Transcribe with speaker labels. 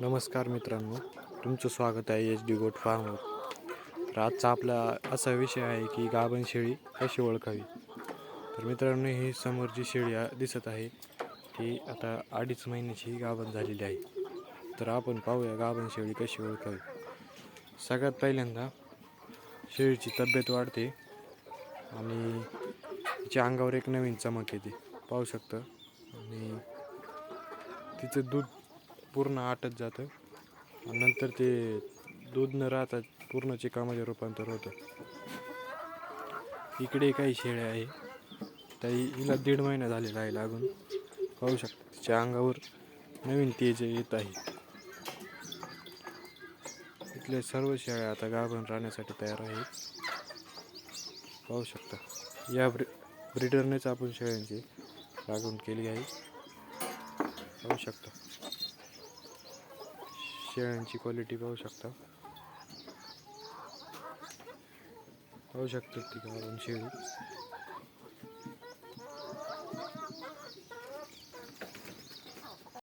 Speaker 1: नमस्कार मित्रांनो तुमचं स्वागत आहे एच डी गोट फार्मवर. तर आजचा आपला असा विषय आहे की गाभण शेळी कशी ओळखावी? तर मित्रांनो ही समोर जी शेळी दिसत आहे ती आता अडीच महिन्याची गाभण झालेली आहे. तर आपण पाहूया गाभण शेळी कशी ओळखावी. सगळ्यात पहिल्यांदा शेळीची तब्येत वाढते आणि तिच्या अंगावर एक नवीन चमक येते. पाहू शकतं. आणि तिचं दूध पूर्ण आटत जातं. आणि नंतर ते दूध न राहता पूर्ण चिकामध्ये रूपांतर होतं. इकडे काही शेळ्या आहे. त्या हिला दीड महिना झालेला आहे लागून. पाहू शकता तिच्या अंगावर नवीन तेज येत आहे. इथल्या सर्व शेळ्या आता गाभण राहण्यासाठी तयार आहेत. पाहू शकता या ब्रि ब्रिडरनेच आपण शेळ्यांची लागवण केली आहे. पाहू शकता. शेळ्यांची क्वालिटी पाहू शकता. पाहू शकतात ती गाभण शेळी.